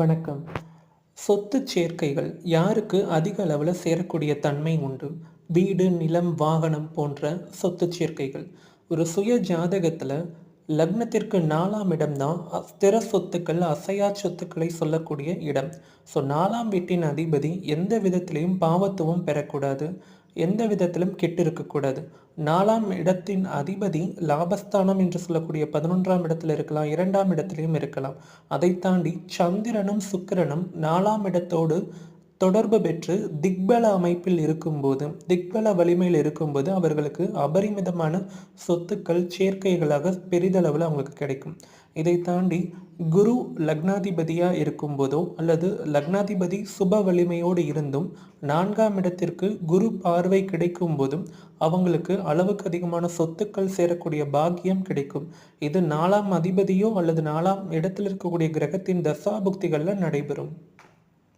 வணக்கம். சொத்து சேர்க்கைகள் யாருக்கு அதிக அளவில் சேரக்கூடிய தன்மை உண்டு? வீடு நிலம் வாகனம் போன்ற சொத்து சேர்க்கைகள். ஒரு சுய ஜாதகத்தில் லக்னத்திற்கு நாலாம் இடம்தான் தான் ஸ்திர சொத்துக்கள் அசையா சொத்துக்களை சொல்லக்கூடிய இடம். ஸோ நாலாம் வீட்டின் அதிபதி எந்த விதத்திலையும் பாவத்துவம் பெறக்கூடாது. எந்த விதத்திலும் கெட்டு இருக்கக்கூடாது நாலாம் இடத்தின் அதிபதி லாபஸ்தானம் என்று சொல்லக்கூடிய பதினொன்றாம் இடத்துல இருக்கலாம் இரண்டாம் இடத்திலையும் இருக்கலாம். அதை தாண்டி சந்திரனும் சுக்கிரனும் நாலாம் இடத்தோடு தொடர்பு பெற்று திக்பல அமைப்பில் இருக்கும்போது திக்பல வலிமையில் இருக்கும்போது அவர்களுக்கு அபரிமிதமான சொத்துக்கள் சேர்க்கைகளாக பெரிதளவில் அவங்களுக்கு கிடைக்கும். இதை தாண்டி குரு லக்னாதிபதியாக இருக்கும்போதோ அல்லது லக்னாதிபதி சுப வலிமையோடு இருந்தும் நான்காம் இடத்திற்கு குரு பார்வை கிடைக்கும் போதும் அவங்களுக்கு அளவுக்கு அதிகமான சொத்துக்கள் சேரக்கூடிய பாக்கியம் கிடைக்கும். இது நாலாம் அதிபதியோ அல்லது நாலாம் இடத்தில் இருக்கக்கூடிய கிரகத்தின் தசாபுக்திகளில் நடைபெறும்.